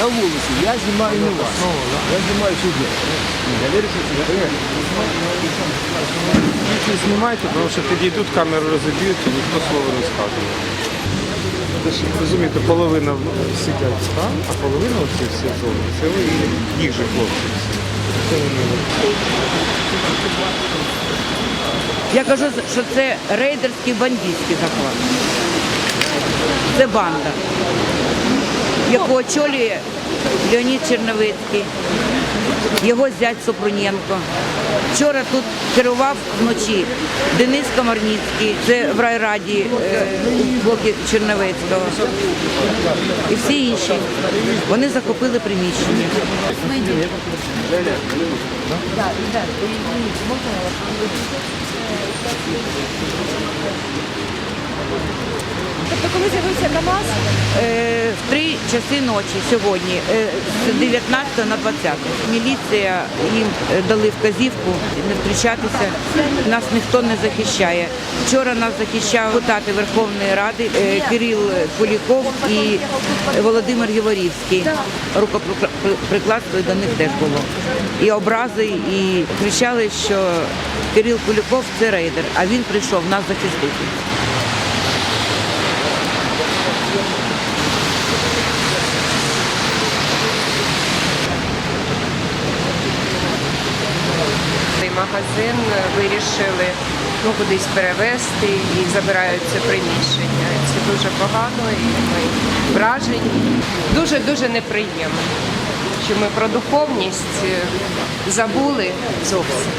на вулиці. Я знімаю не вас. Я знімаю сюди. Я вирішив, я Не знімайте, тому що підійдуть, камеру розіб'ють і ніхто слова не скаже. Ви ж розумієте, половина сидять там, а половина оці всі зони. Це ви і їх же хлопці. всі. Це вони Я кажу, що це рейдерський бандитський захват. Це банда, яку очолює Леонід Черновицький, його зять Супруненко. Вчора тут керував вночі Денис Комарніцький, це в райраді е, у блокі Черновецького. І всі інші. Вони захопили приміщення. Тобто, коли з'явився КАМАЗ, Е, часи ночі сьогодні, е, з 19 на 20. Міліція їм е, дали вказівку не втручатися. Нас ніхто не захищає. Вчора нас захищав депутати Верховної Ради е, Кирил Куліков і Володимир Єворівський. Рукоприкладство до них теж було. І образи, і кричали, що Кирил Куліков це рейдер, а він прийшов нас захистити. Магазин вирішили ну, кудись перевезти і забирають це приміщення. Це дуже погано і ми вражені. Дуже-дуже неприємно, що ми про духовність е, забули зовсім.